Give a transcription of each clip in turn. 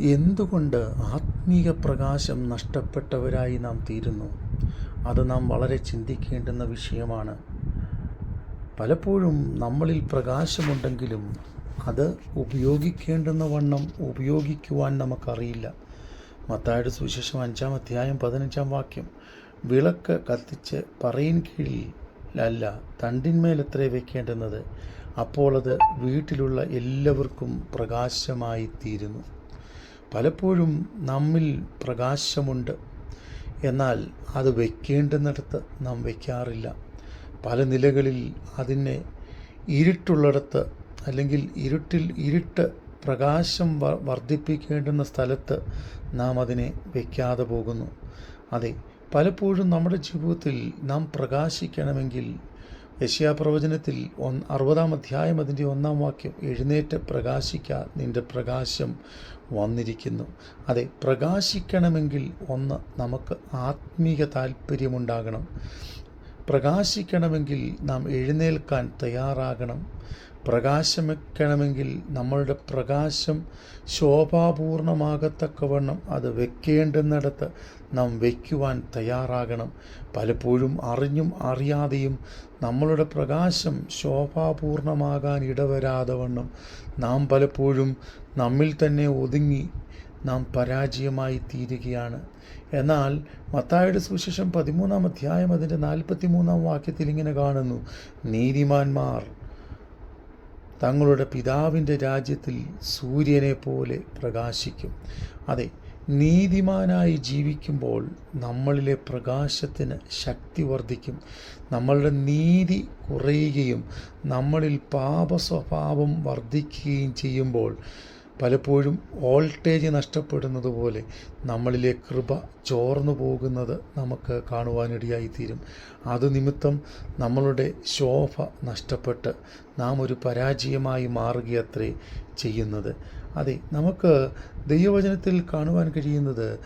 എന്തുകൊണ്ട് ആത്മീയ പ്രകാശം നഷ്ടപ്പെട്ടവരായി നാം തീരുന്നു? അത് നാം വളരെ ചിന്തിക്കേണ്ടുന്ന വിഷയമാണ്. പലപ്പോഴും നമ്മളിൽ പ്രകാശമുണ്ടെങ്കിലും അത് ഉപയോഗിക്കേണ്ടുന്ന വണ്ണം ഉപയോഗിക്കുവാൻ നമുക്കറിയില്ല. മത്തായുടെ സുവിശേഷം അഞ്ചാം അധ്യായം പതിനഞ്ചാം വാക്യം. വിളക്ക് കത്തിച്ച് പറയിൻ കീഴിലല്ല തണ്ടിന്മേലത്രേ വെക്കേണ്ടുന്നത്. അപ്പോൾ അത് വീട്ടിലുള്ള എല്ലാവർക്കും പ്രകാശമായി തീരുന്നു. പലപ്പോഴും നമ്മിൽ പ്രകാശമുണ്ട്. എന്നാൽ അത് വയ്ക്കേണ്ടുന്നിടത്ത് നാം വയ്ക്കാറില്ല പല നിലകളിൽ അതിനെ ഇരുട്ടുള്ളിടത്ത് അല്ലെങ്കിൽ ഇരുട്ടിൽ ഇരുട്ട് പ്രകാശം വർദ്ധിപ്പിക്കേണ്ടുന്ന സ്ഥലത്ത് നാം അതിനെ വയ്ക്കാതെ പോകുന്നു. അതെ പലപ്പോഴും നമ്മുടെ ജീവിതത്തിൽ നാം പ്രകാശിക്കണമെങ്കിൽ യശ്യാപ്രവചനത്തിൽ ഒന്ന് അറുപതാം അധ്യായം അതിന്റെ ഒന്നാം വാക്യം എഴുന്നേറ്റ് പ്രകാശിക്ക നിന്റെ പ്രകാശം വന്നിരിക്കുന്നു. അതെ പ്രകാശിക്കണമെങ്കിൽ ഒന്ന് നമുക്ക് ആത്മീക താല്പര്യമുണ്ടാകണം പ്രകാശിക്കണമെങ്കിൽ നാം എഴുന്നേൽക്കാൻ തയ്യാറാകണം. പ്രകാശമിക്കണമെങ്കിൽ നമ്മളുടെ പ്രകാശം ശോഭാപൂർണമാകത്തക്കവണ്ണം അത് വെക്കേണ്ടുന്നിടത്ത് നാം വയ്ക്കുവാൻ തയ്യാറാകണം. പലപ്പോഴും അറിഞ്ഞും അറിയാതെയും നമ്മളുടെ പ്രകാശം ശോഭാപൂർണമാകാൻ ഇടവരാതെ വണ്ണം നാം പലപ്പോഴും നമ്മിൽ തന്നെ ഒതുങ്ങി നാം പരാജയമായി തീരുകയാണ്. എന്നാൽ മത്തായുടെ സുവിശേഷം പതിമൂന്നാം അധ്യായം അതിന്റെ നാൽപ്പത്തി മൂന്നാം വാക്യത്തിൽ ഇങ്ങനെ കാണുന്നു നീതിമാന്മാർ തങ്ങളുടെ പിതാവിന്റെ രാജ്യത്തിൽ സൂര്യനെ പോലെ പ്രകാശിക്കും. അതെ നീതിമാനായി ജീവിക്കുമ്പോൾ നമ്മളിലെ പ്രകാശത്തിന് ശക്തി വർദ്ധിക്കും. നമ്മളുടെ നീതി കുറയുകയും നമ്മളിൽ പാപ സ്വഭാവം വർദ്ധിക്കുകയും ചെയ്യുമ്പോൾ പലപ്പോഴും വോൾട്ടേജ് നഷ്ടപ്പെടുന്നത് പോലെ നമ്മളിലെ കൃപ ചോർന്നു പോകുന്നത് നമുക്ക് കാണുവാനിടയായിത്തീരും. അത് നിമിത്തം നമ്മളുടെ ശോഭ നഷ്ടപ്പെട്ട് നാം ഒരു പരാജയമായി മാറുകയത്രേ ചെയ്യുന്നത്. അതെ നമുക്ക് ദൈവവചനത്തിൽ കാണുവാൻ കഴിയുന്നത്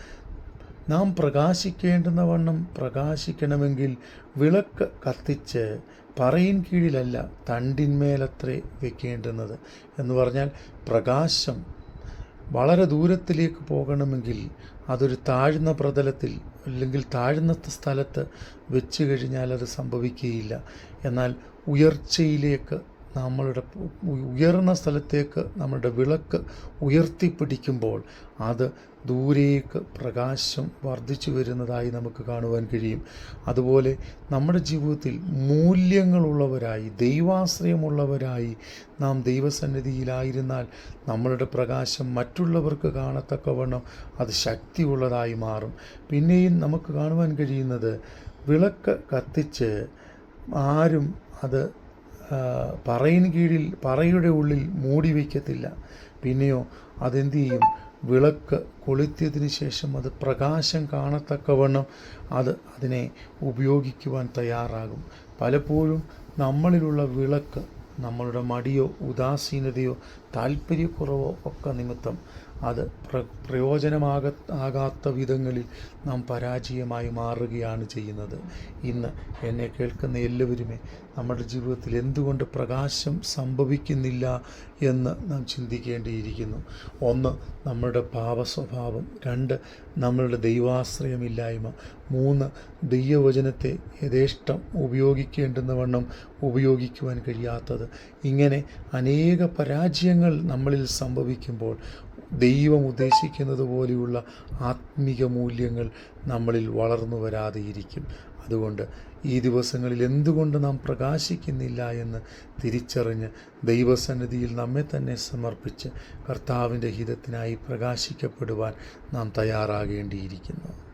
നാം പ്രകാശിക്കേണ്ടുന്ന വണ്ണം പ്രകാശിക്കണമെങ്കിൽ വിളക്ക് കത്തിച്ച് പറയിൻ കീഴിലല്ല തണ്ടിന്മേലത്രേ വെക്കേണ്ടുന്നത്. എന്ന് പറഞ്ഞാൽ പ്രകാശം വളരെ ദൂരത്തിലേക്ക് പോകണമെങ്കിൽ അതൊരു താഴ്ന്ന പ്രതലത്തിൽ അല്ലെങ്കിൽ താഴ്ന്ന സ്ഥലത്ത് വെച്ച് കഴിഞ്ഞാൽ അത് സംഭവിക്കുകയില്ല. എന്നാൽ ഉയർച്ചയിലേക്ക് നമ്മളുടെ ഉയർന്ന സ്ഥലത്തേക്ക് നമ്മളുടെ വിളക്ക് ഉയർത്തിപ്പിടിക്കുമ്പോൾ അത് ദൂരേക്ക് പ്രകാശം വർദ്ധിച്ചു വരുന്നതായി നമുക്ക് കാണുവാൻ കഴിയും. അതുപോലെ നമ്മുടെ ജീവിതത്തിൽ മൂല്യങ്ങളുള്ളവരായി ദൈവാശ്രയമുള്ളവരായി നാം ദൈവസന്നിധിയിലായിരുന്നാൽ നമ്മളുടെ പ്രകാശം മറ്റുള്ളവർക്ക് കാണത്തക്കവണ്ണം അത് ശക്തിയുള്ളതായി മാറും. പിന്നെയും നമുക്ക് കാണുവാൻ കഴിയുന്നത് വിളക്ക് കത്തിച്ച് ആരും അത് പറയിന് കീഴിൽ പറയുടെ ഉള്ളിൽ മൂടി വയ്ക്കത്തില്ല പിന്നെയോ അതെന്ത് ചെയ്യും? വിളക്ക് കൊളുത്തിയതിന് ശേഷം അത് പ്രകാശം കാണത്തക്കവണ്ണം അത് അതിനെ ഉപയോഗിക്കുവാൻ തയ്യാറാകും. പലപ്പോഴും നമ്മളിലുള്ള വിളക്ക് നമ്മളുടെ മടിയോ ഉദാസീനതയോ താല്പര്യക്കുറവോ ഒക്കെ നിമിത്തം അത് പ്ര പ്രയോജനമാക ആകാത്ത വിധങ്ങളിൽ നാം പരാജയമായി മാറുകയാണ് ചെയ്യുന്നത്. ഇന്ന് എന്നെ കേൾക്കുന്ന എല്ലാവരുമേ നമ്മുടെ ജീവിതത്തിൽ എന്തുകൊണ്ട് പ്രകാശം സംഭവിക്കുന്നില്ല എന്ന് നാം ചിന്തിക്കേണ്ടിയിരിക്കുന്നു. ഒന്ന് നമ്മളുടെ ഭാവസ്വഭാവം. രണ്ട് നമ്മളുടെ ദൈവാശ്രയമില്ലായ്മ. മൂന്ന് ദൈവവചനത്തെ യഥേഷ്ടം ഉപയോഗിക്കേണ്ടുന്ന വണ്ണം ഉപയോഗിക്കുവാൻ കഴിയാത്തത്. ഇങ്ങനെ അനേക പരാജയങ്ങൾ നമ്മളിൽ സംഭവിക്കുമ്പോൾ ദൈവം ഉദ്ദേശിക്കുന്നത് പോലെയുള്ള ആത്മീക മൂല്യങ്ങൾ നമ്മളിൽ വളർന്നു വരാതെയിരിക്കും. അതുകൊണ്ട് ഈ ദിവസങ്ങളിൽ എന്തുകൊണ്ട് നാം പ്രകാശിക്കുന്നില്ല എന്ന് തിരിച്ചറിഞ്ഞ് ദൈവസന്നിധിയിൽ നമ്മെ തന്നെ സമർപ്പിച്ച് കർത്താവിന്റെ ഹിതത്തിനായി പ്രകാശിക്കപ്പെടുവാൻ നാം തയ്യാറാകേണ്ടിയിരിക്കുന്നു.